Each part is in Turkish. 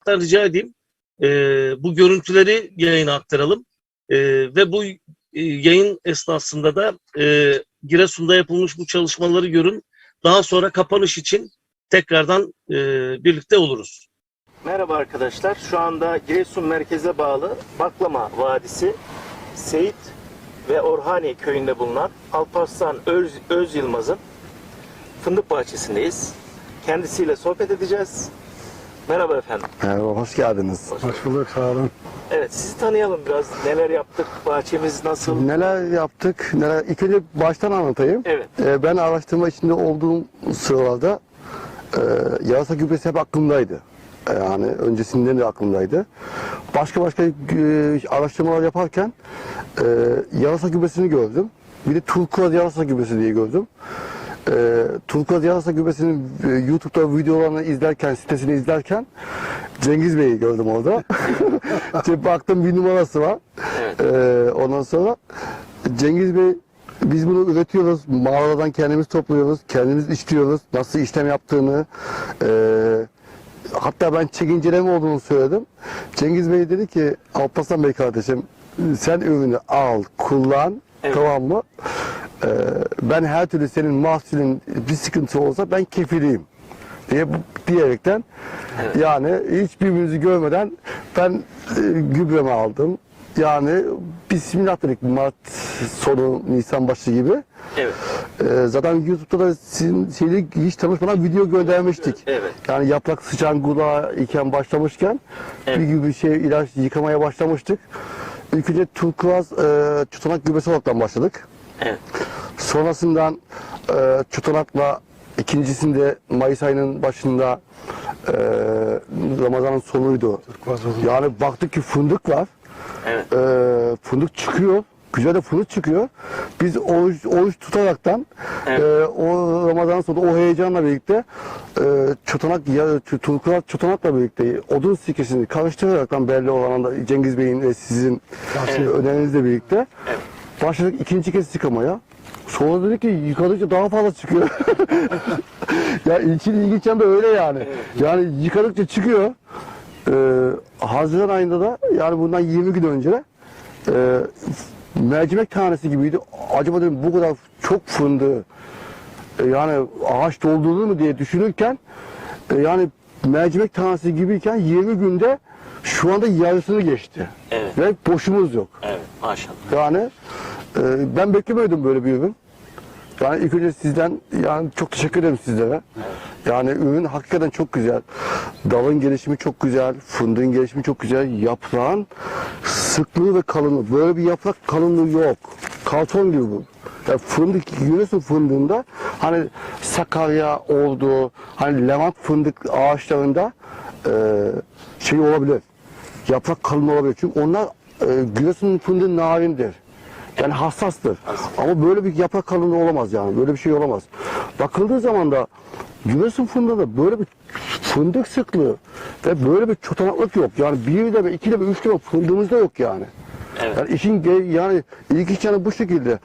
hatta rica edeyim e, bu görüntüleri yayına aktaralım. E, ve bu e, yayın esnasında da e, Giresun'da yapılmış bu çalışmaları görün. Daha sonra kapanış için tekrardan e, birlikte oluruz. Merhaba arkadaşlar. Şu anda Giresun merkeze bağlı Baklama Vadisi Seyit ve Orhani köyünde bulunan Alparslan Öz, Öz Yılmaz'ın fındık bahçesindeyiz. Kendisiyle sohbet edeceğiz. Merhaba efendim. Merhaba, hoş geldiniz. Hoş bulduk sağ olun. Evet sizi tanıyalım biraz. Neler yaptık? Bahçemiz nasıl? Neler yaptık? Neler? İlk önce baştan anlatayım. Evet. Ee, ben araştırma içinde olduğum sıralarda e, yarasa gübresi hep aklımdaydı. E, Yani öncesinden de aklımdaydı. Başka başka e, araştırmalar yaparken e, yarasa gübresini gördüm. Bir de turkuaz yarasa gübresi diye gördüm. E, turkuaz yarasa gübresinin e, YouTube'da videolarını izlerken, sitesini izlerken Cengiz Bey'i gördüm orada. İşte baktım bir numarası var. Evet. Ee, ondan sonra Cengiz Bey biz bunu üretiyoruz. Mağaradan kendimiz topluyoruz. Kendimiz işliyoruz. Nasıl işlem yaptığını e, hatta ben çekinceleme olduğunu söyledim. Cengiz Bey dedi ki Alparslan Bey kardeşim sen ürünü al, kullan. Evet. Tamam mı? Ee, ben her türlü senin mahsulün bir sıkıntı olsa ben kefiliyim diye diyerekten yani hiçbirbirimizi görmeden ben e, gübremi aldım. Yani Bismillah dedik Mart sonu Nisan başı gibi. Evet. Ee, zaten YouTube'da da sizin şeyle hiç tanışmadan video göndermiştik. Evet. Yani yaprak sıçan gula iken başlamışken Evet. bir gibi şey ilaç yıkamaya başlamıştık. İlk önce turkuaz e, tutanak gübresi olarak başladık. Evet. Sonrasından e, tutanakla ikincisinde Mayıs ayının başında e, Ramazan'ın sonuydu. Yani baktık ki fındık var. Evet. E, fındık çıkıyor. Güzel de fındık çıkıyor. Biz oruç, oruç tutaraktan Evet. e, o Ramazan sonu o heyecanla birlikte e, çotanak ya turkuaz çotanakla birlikte odun sirkesini karıştıraraktan belli olan anda Cengiz Bey'in ve sizin Evet. önerinizle birlikte Evet. başladık ikinci kez yıkamaya. Sonra dedik ki yıkadıkça daha fazla çıkıyor. ya ilkin ilginç yanı da öyle yani. Yani yıkadıkça çıkıyor. Ee, Haziran ayında da yani bundan 20 gün önce e, mercimek tanesi gibiydi. Acaba dedim bu kadar çok fındığı e, yani ağaç doldurur mu diye düşünürken e, yani mercimek tanesi gibiyken 20 günde şu anda yarısını geçti. Evet. Ve boşumuz yok. Evet. Maşallah. Yani e, ben beklemiyordum böyle bir ürün. Yani ilk önce sizden yani çok teşekkür ederim sizlere. Yani ürün hakikaten çok güzel. Dalın gelişimi çok güzel, fındığın gelişimi çok güzel. Yaprağın sıklığı ve kalınlığı. Böyle bir yaprak kalınlığı yok. Karton gibi bu. Yani fındık, Giresun fındığında hani Sakarya, Ordu, hani Levant fındık ağaçlarında e, şey olabilir. Yaprak kalın olabilir. Çünkü onlar e, Giresun fındığı narindir. Yani hassastır. Ama böyle bir yaprak kalınlığı olamaz yani. Böyle bir şey olamaz. Bakıldığı zaman da Giresun fındığında böyle bir fındık sıklığı ve böyle bir çotanaklık yok. Yani bir de iki de üç de fındığımızda yok yani. Evet. Yani işin yani ilk iş yanı bu şekilde.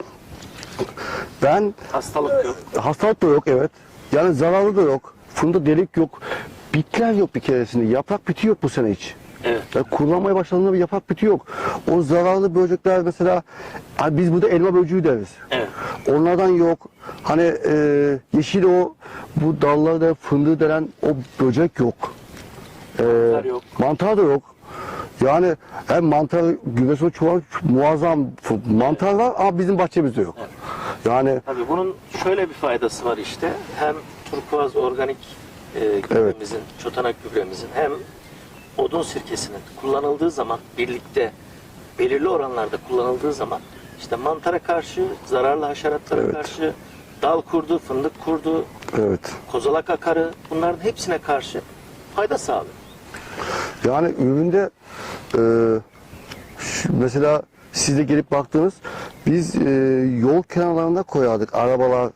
Ben Hastalık yok. hastalık da yok evet. Yani zararlı da yok. Funda delik yok. Bitler yok bir keresinde. Yaprak biti yok bu sene hiç. Evet. Yani kullanmaya başladığında bir yaprak biti yok. O zararlı böcekler mesela hani biz burada elma böceği deriz. Evet. Onlardan yok. Hani e, yeşil o bu dallarda fındığı denen o böcek yok. E, Mantar yok. Mantar da yok. Yani hem mantar güvesi çuval muazzam mantar var ama bizim bahçemizde yok. Yani Tabii bunun şöyle bir faydası var işte. Hem turkuaz organik e, gübremizin, çotanak gübremizin hem odun sirkesinin kullanıldığı zaman birlikte belirli oranlarda kullanıldığı zaman işte mantara karşı, zararlı haşeratlara Evet. karşı, dal kurdu, fındık kurdu, evet. kozalak akarı bunların hepsine karşı fayda sağlıyor. Yani üründe e, mesela siz de gelip baktınız biz e, yol kenarlarında koyardık arabalar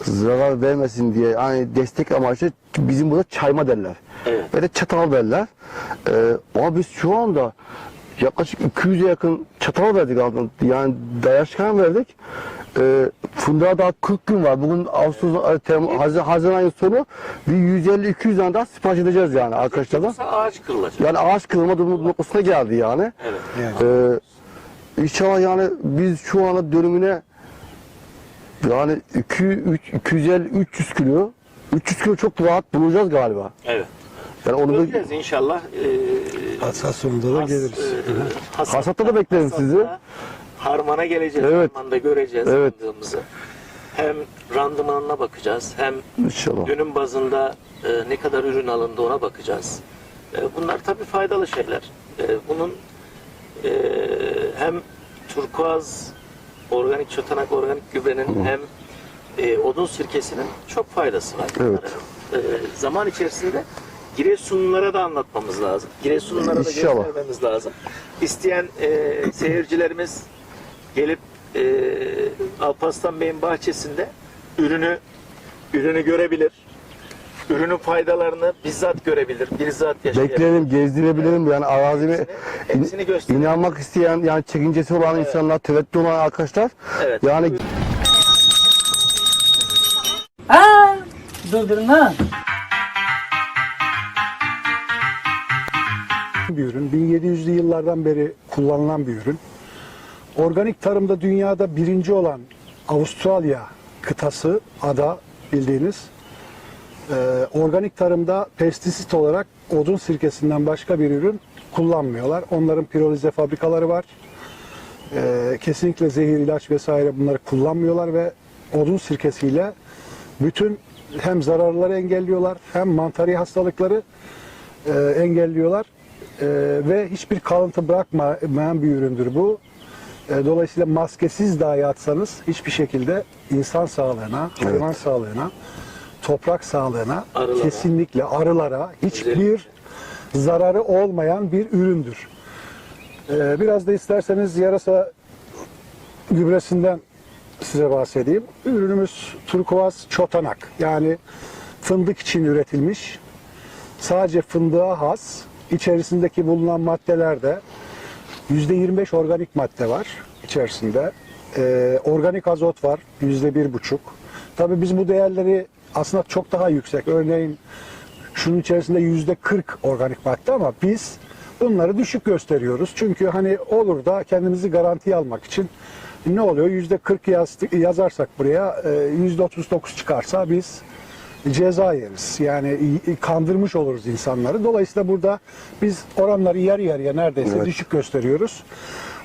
zarar vermesin diye yani destek amaçlı bizim burada çayma derler. Evet. Ve de çatal derler. E, ama biz şu anda yaklaşık 200'e yakın çatal verdik aldım. Yani dayaşkan verdik. e, fındığa daha 40 gün var. Bugün Ağustos, e, Haziran, Haziran ayının sonu bir 150-200 tane daha sipariş edeceğiz yani arkadaşlardan. Ağaç kırılacak. Yani ağaç kırılma durumu noktasına geldi yani. Evet. Ee, inşallah yani biz şu anda dönümüne yani 2, 3, 250 300 kilo 300 kilo çok rahat bulacağız galiba. Evet. Yani onu da Göreceğiz inşallah. Ee, Hasat sonunda da has- geliriz. e, hasatta- Hasatta da beklerim hasatta sizi. Harmana geleceğiz. Evet. Harmanda göreceğiz Evet. fındığımızı. Hem randımanına bakacağız hem inşallah. dönüm bazında e, ne kadar ürün alındı ona bakacağız. E, bunlar tabii faydalı şeyler. E, bunun e, hem turkuaz organik çotanak organik gübrenin hem e, odun sirkesinin çok faydası var. Evet. E, zaman içerisinde Giresunlulara da anlatmamız lazım. Giresunlulara da İnşallah. göstermemiz lazım. İsteyen e, seyircilerimiz gelip e, Alparslan Bey'in bahçesinde ürünü ürünü görebilir. Ürünün faydalarını bizzat görebilir, bizzat yaşayabilir. Bekleyelim, gezdirebilirim yani arazimi Hepsini- hepsini gösterelim. inanmak isteyen yani çekincesi olan insanlar, teveccüh olan arkadaşlar Evet. yani Aa, durdurma. bir ürün. 1700'lü yıllardan beri kullanılan bir ürün. Organik tarımda dünyada birinci olan Avustralya kıtası, ada bildiğiniz. Ee, organik tarımda pestisit olarak odun sirkesinden başka bir ürün kullanmıyorlar. Onların pirolize fabrikaları var. Ee, kesinlikle zehir, ilaç vesaire bunları kullanmıyorlar ve odun sirkesiyle bütün hem zararları engelliyorlar hem mantari hastalıkları e, engelliyorlar E, ve hiçbir kalıntı bırakmayan bir üründür bu. E, dolayısıyla maskesiz dahi atsanız hiçbir şekilde insan sağlığına, hayvan sağlığına, toprak sağlığına Arılara. kesinlikle arılara hiçbir zararı olmayan bir üründür. E, biraz da isterseniz yarasa gübresinden size bahsedeyim. Ürünümüz turkuaz çotanak. Yani fındık için üretilmiş. Sadece fındığa has. İçerisindeki bulunan maddelerde %25 organik madde var içerisinde. Ee, organik azot var %1,5. Tabii biz bu değerleri aslında çok daha yüksek. Örneğin şunun içerisinde %40 organik madde ama biz bunları düşük gösteriyoruz. Çünkü hani olur da kendimizi garantiye almak için ne oluyor? %40 yaz, yazarsak buraya e, %39 çıkarsa biz ceza yeriz. Yani kandırmış oluruz insanları. Dolayısıyla burada biz oranları yarı yarıya neredeyse Evet. düşük gösteriyoruz.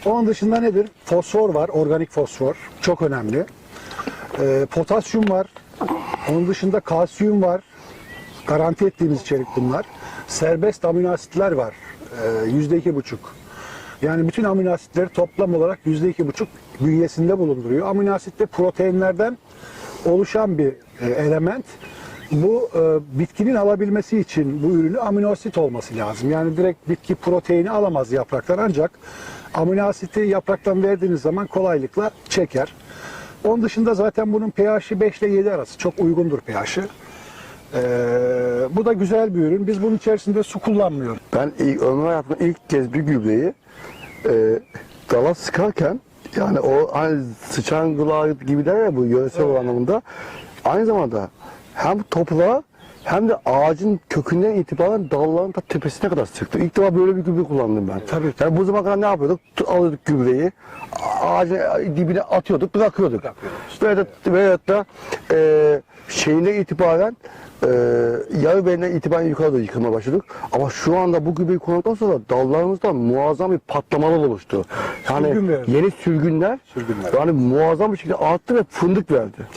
Onun dışında nedir? Fosfor var, organik fosfor. Çok önemli. Ee, potasyum var. Onun dışında kalsiyum var. Garanti ettiğimiz içerik bunlar. Serbest amino asitler var. Ee, Yüzde iki buçuk. Yani bütün amino asitleri toplam olarak yüzde iki buçuk bünyesinde bulunduruyor. Amino asit de proteinlerden oluşan bir e, element. Bu e, bitkinin alabilmesi için bu ürünü amino asit olması lazım. Yani direkt bitki proteini alamaz yapraktan ancak amino asiti yapraktan verdiğiniz zaman kolaylıkla çeker. Onun dışında zaten bunun pH'i 5 ile 7 arası. Çok uygundur pH'i. Ee, bu da güzel bir ürün. Biz bunun içerisinde su kullanmıyoruz. Ben ilk, ömrüm hayatımda ilk kez bir gübreyi e, dala sıkarken yani o hani sıçan gılağı gibi der ya bu yöresel evet. anlamında aynı zamanda hem toprağa hem de ağacın kökünden itibaren dalların da tepesine kadar sıktı. İlk defa böyle bir gübre kullandım ben. Tabii. Yani bu zamana kadar ne yapıyorduk? Alıyorduk gübreyi, ağacın dibine atıyorduk, bırakıyorduk. Ve de, ve de e, şeyine itibaren e, yarı belinden itibaren yukarı doğru yıkılmaya başladık. Ama şu anda bu gübreyi kullandıktan sonra dallarımızda muazzam bir patlamalar oluştu. Yani Sürgün verdi. yeni sürgünler, Sürgünler. yani muazzam bir şekilde arttı ve fındık verdi.